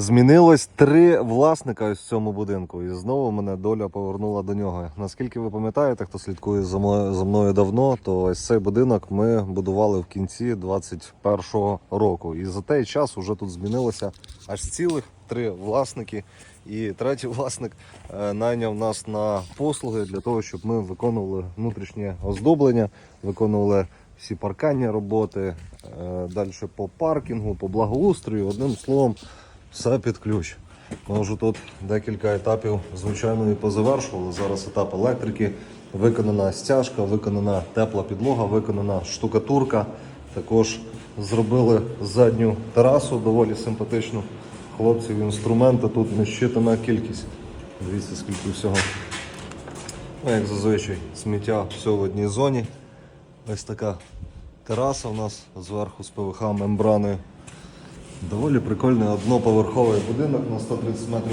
Змінилось три власника ось в цьому будинку, і знову мене доля повернула до нього. Наскільки ви пам'ятаєте, хто слідкує за мною, за мною давно, то ось цей будинок ми будували в кінці 21-го року. І за той час вже тут змінилося аж цілих три власники. І третій власник е, найняв нас на послуги для того, щоб ми виконували внутрішнє оздоблення, виконували всі парканні роботи, е, далі по паркінгу, по благоустрою. Одним словом, все під ключ. Ми тут декілька етапів, звичайно, і позавершували. Зараз етап електрики, виконана стяжка, виконана тепла підлога, виконана штукатурка. Також зробили задню терасу, доволі симпатичну. Хлопців інструменти тут нещитана кількість. Дивіться, скільки всього. Ну, як зазвичай, сміття все в одній зоні. Ось така тераса у нас зверху з ПВХ мембраною. Доволі прикольний одноповерховий будинок на 130 метрів.